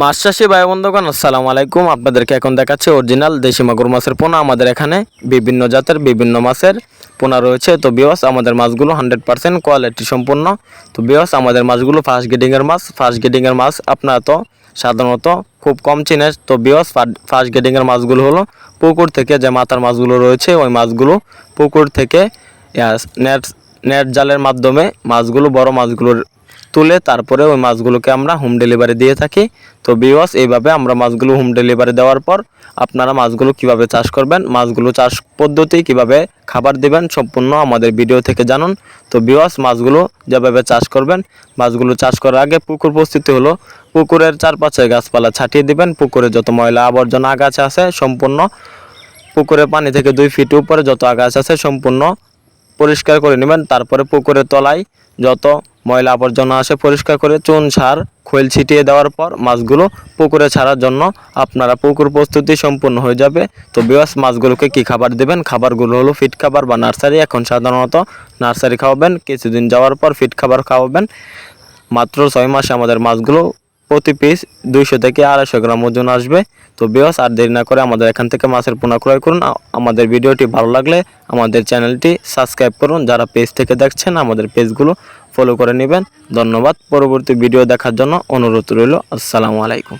মাছ চাষি ভাই বন্ধুগণ আসসালামু আলাইকুম। আপনাদেরকে এখন দেখাচ্ছে অরিজিনাল দেশি মাগুর মাছের পোনা। আমাদের এখানে বিভিন্ন জাতের, বিভিন্ন মাছের পোনা রয়েছে। তো বিয়স আমাদের মাছগুলো হান্ড্রেড পার্সেন্ট কোয়ালিটি সম্পূর্ণ। তো বিয়স আমাদের মাছগুলো ফার্স্ট গ্রেডিংয়ের মাছ। ফার্স্ট গ্রেডিংয়ের মাছ আপনারা তো সাধারণত খুব কম চিনে তো বিয়স ফার্স্ট গ্রেডিংয়ের মাছগুলো হলো পুকুর থেকে যে মাথার মাছগুলো রয়েছে, ওই মাছগুলো পুকুর থেকে নেট নেট জালের মাধ্যমে মাছগুলো, বড় মাছগুলোর তুলে তারপরে ওই মাছগুলোকে আমরা হোম ডেলিভারি দিয়ে থাকি। তো বিওয়াস এইভাবে আমরা মাছগুলো হোম ডেলিভারি দেওয়ার পর আপনারা মাছগুলো কীভাবে চাষ করবেন, মাছগুলো চাষ পদ্ধতি কীভাবে খাবার দিবেন সম্পূর্ণ আমাদের ভিডিও থেকে জানুন। তো বিওয়াস মাছগুলো যেভাবে চাষ করবেন, মাছগুলো চাষ করার আগে পুকুর প্রস্তুতি হলো, পুকুরের চারপাশে গাছপালা ছাটিয়ে দিবেন, পুকুরে যত ময়লা আবর্জনা আগাছা আছে সম্পূর্ণ পুকুরে পানি থেকে দুই ফিট উপরে যত আগাছা আছে সম্পূর্ণ পরিষ্কার করে নেবেন। তারপরে পুকুরের তলায় যত ময়লা আবর্জনা আসে পরিষ্কার করে চুন, সার, খোল ছিটিয়ে দেওয়ার পর মাছগুলো পুকুরে ছাড়ার জন্য আপনারা পুকুর প্রস্তুতি সম্পূর্ণ হয়ে যাবে। তো বিয়াস মাছগুলোকে কি খাবার দেবেন? খাবারগুলো হলো ফিট খাবার বা নার্সারি এখন সাধারণত নার্সারি খাওয়াবেন, কিছুদিন যাওয়ার পর ফিট খাবার খাওয়াবেন। মাত্র ছয় মাসে আমাদের মাছগুলো প্রতি পিস দুইশো থেকে আড়াইশো গ্রাম ওজন আসবে। তো বিয়স আর দেরি না করে আমাদের এখান থেকে মাছের পোনা ক্রয় করুন। আমাদের ভিডিওটি ভালো লাগলে আমাদের চ্যানেলটি সাবস্ক্রাইব করুন। যারা পেজ থেকে দেখছেন, আমাদের পেজগুলো ফলো করে নেবেন। ধন্যবাদ। পরবর্তী ভিডিও দেখার জন্য অনুরোধ রইল। আসসালামু আলাইকুম।